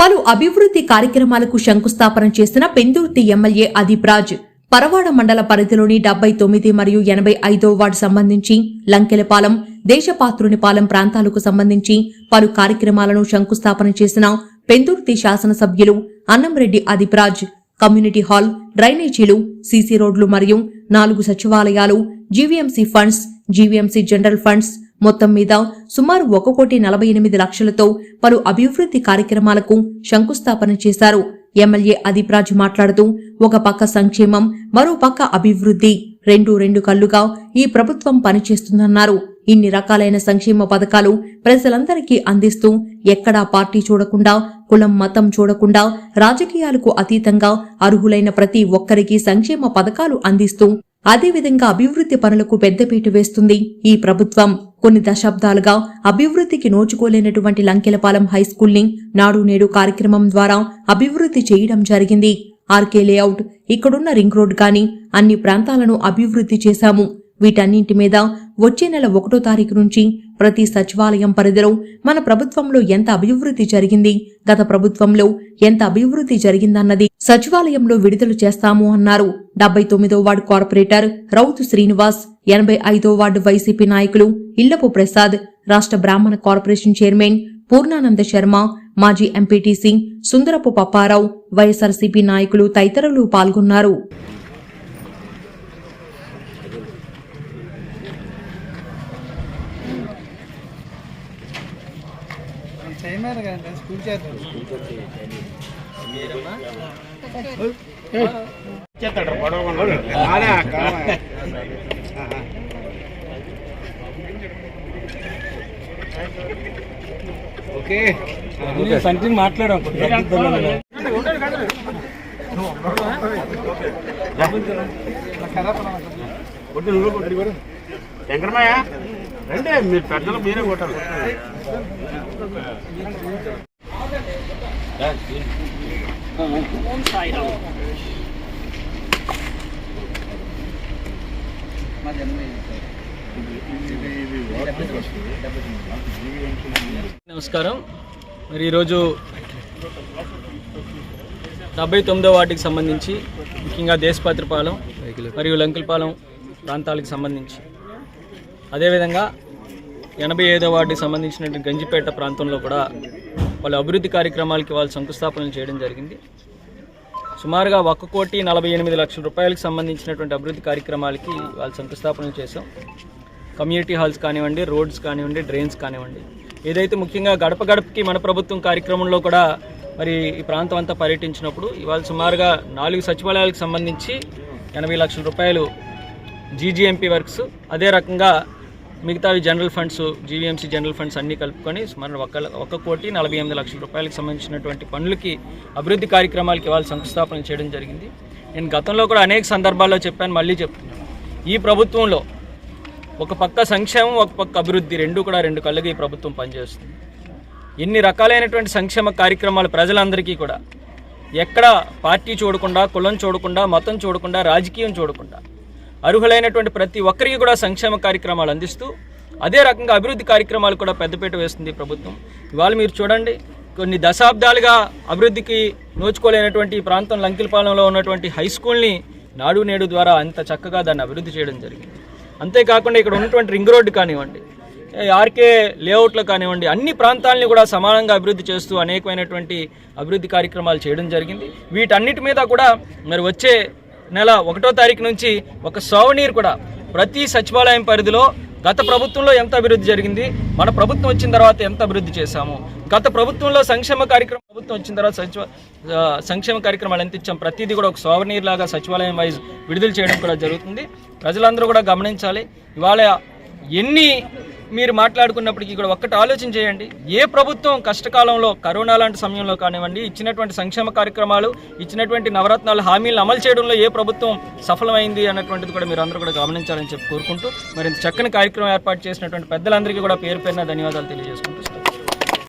పలు అభివృద్ధి కార్యక్రమాలకు శంకుస్థాపన చేసిన పెందుర్తి ఎమ్మెల్యే అదీప్ రాజ్. పరవాడ మండల పరిధిలోని డెబ్బై తొమ్మిది మరియు ఎనభై ఐదో వార్డు సంబంధించి లంకెలపాలెం దేశపాత్రునిపాలెం ప్రాంతాలకు సంబంధించి పలు కార్యక్రమాలను శంకుస్థాపన చేసిన పెందుర్తి శాసనసభ్యులు అన్నంరెడ్డి అదీప్రాజ్ కమ్యూనిటీ హాల్ డ్రైనేజీలు సీసీ రోడ్లు మరియు నాలుగు సచివాలయాలు GVMC funds GVMC general funds మొత్తం మీద సుమారు ఒక కోటి నలభై ఎనిమిది లక్షలతో పలు అభివృద్ధి కార్యక్రమాలకు శంకుస్థాపన చేశారు. ఎమ్మెల్యే అదిప్రాజ్ మాట్లాడుతూ ఒక పక్క సంక్షేమం మరో పక్క అభివృద్ధి. రెండు రెండు కళ్ళుగా ఈ ప్రభుత్వం పనిచేస్తుందన్నారు. ఇన్ని రకాలైన సంక్షేమ పథకాలు ప్రజలందరికీ అందిస్తూ ఎక్కడా పార్టీ చూడకుండా కులం మతం చూడకుండా రాజకీయాలకు అతీతంగా అర్హులైన ప్రతి ఒక్కరికి సంక్షేమ పథకాలు అందిస్తూ అదేవిధంగా అభివృద్ధి పనులకు పెద్దపీట వేస్తుంది. ఈ ప్రభుత్వం కొన్ని దశాబ్దాలుగా అభివృద్ధికి నోచుకోలేనటువంటి లంకెలపాలెం హైస్కూల్ని నాడు నేడు కార్యక్రమం ద్వారా అభివృద్ధి చేయడం జరిగింది. ఆర్కే లేఅవుట్ ఇక్కడున్న రింగ్ రోడ్ గాని అన్ని ప్రాంతాలను అభివృద్ధి చేశాము. వీటన్నింటి మీద వచ్చే నెల ఒకటో తారీఖు నుంచి ప్రతి సచివాలయం పరిధిలో మన ప్రభుత్వంలో ఎంత అభివృద్ధి జరిగింది గత ప్రభుత్వంలో ఎంత అభివృద్ధి జరిగిందన్నది సచివాలయంలో విడుదల చేస్తాము అన్నారు. డెబ్బై తొమ్మిదో వార్డు కార్పొరేటర్ రౌతు శ్రీనివాస్ ఎనభై ఐదో వార్డు వైసీపీ నాయకులు ఇల్లపు ప్రసాద్ రాష్ట్ర బ్రాహ్మణ కార్పొరేషన్ చైర్మన్ పూర్ణానంద శర్మ మాజీ ఎంపీటీసీ సుందరపు పప్పారావు వైఎస్ఆర్సీపీ నాయకులు తదితరులు పాల్గొన్నారు. School okay. సంథింగ్ మాట్లాడాం శంకరమయ్య రండి. మీరు పెద్దలు మీరే కొట్టాలి. నమస్కారం. మరి ఈరోజు డెబ్బై తొమ్మిదో వాటికి సంబంధించి ముఖ్యంగా దేశపాత్రిపాలెం మరియు లంకిలపాలెం ప్రాంతాలకు సంబంధించి. అదేవిధంగా ఎనభై ఐదో వార్డుకి సంబంధించినటువంటి గంజిపేట ప్రాంతంలో కూడా వాళ్ళ అభివృద్ధి కార్యక్రమాలకి వాళ్ళు శంకుస్థాపనలు చేయడం జరిగింది. సుమారుగా ఒక్క కోటి నలభై ఎనిమిది లక్షల రూపాయలకు సంబంధించినటువంటి అభివృద్ధి కార్యక్రమాలకి వాళ్ళు శంకుస్థాపనలు చేశాం. కమ్యూనిటీ హాల్స్ కానివ్వండి రోడ్స్ కానివ్వండి డ్రైన్స్ కానివ్వండి. ఏదైతే ముఖ్యంగా గడప గడపకి మన ప్రభుత్వం కార్యక్రమంలో కూడా మరి ఈ ప్రాంతం అంతా పర్యటించినప్పుడు ఇవాళ సుమారుగా నాలుగు సచివాలయాలకు సంబంధించి ఎనభై లక్షల రూపాయలు జీజీఎంపీ వర్క్స్ అదే రకంగా మిగతావి general funds GVMC general funds అన్నీ కలుపుకొని సుమారు ఒక ఒక కోటి నలభై ఎనిమిది లక్షల రూపాయలకు సంబంధించినటువంటి పనులకి అభివృద్ధి కార్యక్రమాలకి ఇవాళ శంకుస్థాపన చేయడం జరిగింది. నేను గతంలో కూడా అనేక సందర్భాల్లో చెప్పాను మళ్ళీ చెప్తున్నాను. ఈ ప్రభుత్వంలో ఒక పక్క సంక్షేమం ఒక పక్క అభివృద్ధి రెండు కూడా రెండు కళ్ళుగా ఈ ప్రభుత్వం పనిచేస్తుంది. ఎన్ని రకాలైనటువంటి సంక్షేమ కార్యక్రమాలు ప్రజలందరికీ కూడా ఎక్కడ పార్టీ చూడకుండా కులం చూడకుండా మతం చూడకుండా రాజకీయం చూడకుండా అర్హులైనటువంటి ప్రతి ఒక్కరికి కూడా సంక్షేమ కార్యక్రమాలు అందిస్తూ అదే రకంగా అభివృద్ధి కార్యక్రమాలు కూడా పెద్దపీట వేస్తుంది ప్రభుత్వం. ఇవాళ మీరు చూడండి కొన్ని దశాబ్దాలుగా అభివృద్ధికి నోచుకోలేనటువంటి ఈ ప్రాంతం లంకిలపాలెంలో ఉన్నటువంటి హై స్కూల్ని నాడు నేడు ద్వారా అంత చక్కగా దాన్ని అభివృద్ధి చేయడం జరిగింది. అంతేకాకుండా ఇక్కడ ఉన్నటువంటి రింగ్ రోడ్డు కానివ్వండి ఆర్కే లేఅవుట్లు కానివ్వండి అన్ని ప్రాంతాలని కూడా సమానంగా అభివృద్ధి చేస్తూ అనేకమైనటువంటి అభివృద్ధి కార్యక్రమాలు చేయడం జరిగింది. వీటన్నిటి మీద కూడా మరి వచ్చే నెల ఒకటో తారీఖు నుంచి ఒక సోవనీర్ కూడా ప్రతి సచివాలయం పరిధిలో గత ప్రభుత్వంలో ఎంత అభివృద్ధి జరిగింది మన ప్రభుత్వం వచ్చిన తర్వాత ఎంత అభివృద్ధి చేశాము గత ప్రభుత్వంలో సంక్షేమ కార్యక్రమం ప్రభుత్వం వచ్చిన తర్వాత సచివ సంక్షేమ కార్యక్రమాలు ఎంత ఇచ్చాం ప్రతిదీ కూడా ఒక సోవనీర్ లాగా సచివాలయం వైజ్ విడుదల చేయడం కూడా జరుగుతుంది. ప్రజలందరూ కూడా గమనించాలి ఇవాళ ఎన్ని మీరు మాట్లాడుకున్నప్పటికీ కూడా ఒక్కటి ఆలోచన చేయండి. ఏ ప్రభుత్వం కష్టకాలంలో కరోనా లాంటి సమయంలో కానివ్వండి ఇచ్చినటువంటి సంక్షేమ కార్యక్రమాలు ఇచ్చినటువంటి నవరత్నాలు హామీలను అమలు చేయడంలో ఏ ప్రభుత్వం సఫలమైంది అన్నటువంటిది కూడా మీరు అందరూ కూడా గమనించాలని చెప్పి కోరుకుంటూ మరింత చక్కని కార్యక్రమం ఏర్పాటు చేసినటువంటి పెద్దలందరికీ కూడా పేరు పేరున ధన్యవాదాలు తెలియజేసుకుంటూ